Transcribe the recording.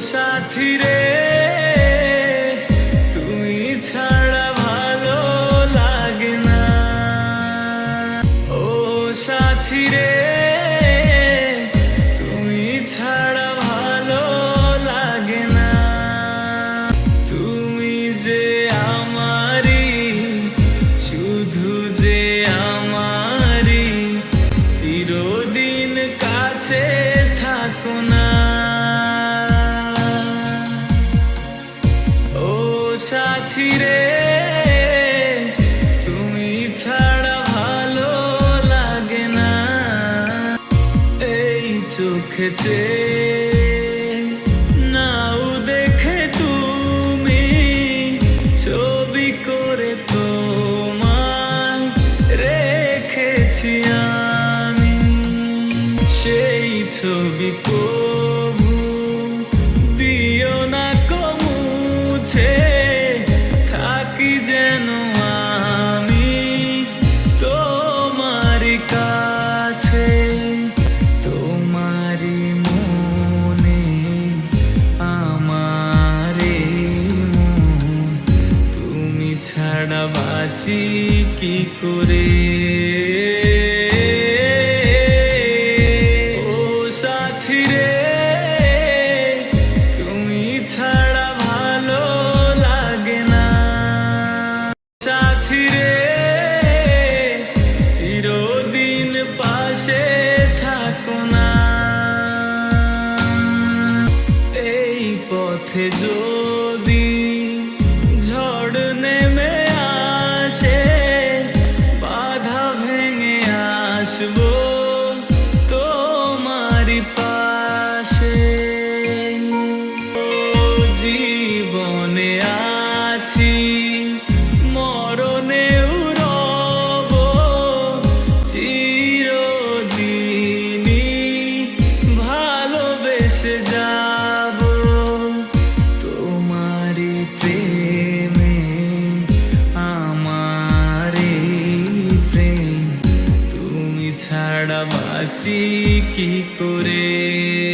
সাথী রে তুমি ছাড়া ভালো লাগে না। ও সাথী রে তুমি ছাড়া ভালো লাগে না। তুমি যে আমারই, শুধু যে আমারই, চিরদিন কাছে থাকো না। সাথী রে, তুমি ছাড়া ভালো লাগে না। এই চোখেছে নাও দেখে তুমি, ছবি করে তোমায় রেখেছি আমি। সেই ছবি কবু দিও না কমুছে থাকি যেন আমি তোমার কাছে তোমারি মনে আমারে তুমি ছাড়া বাঁচি কি করে? পথে যদি ঝড় নেমে আসে বাধা ভেঙে আসব তোমারি পাশে। জীবনে আছি ছাড়া বাঁচি কি করে?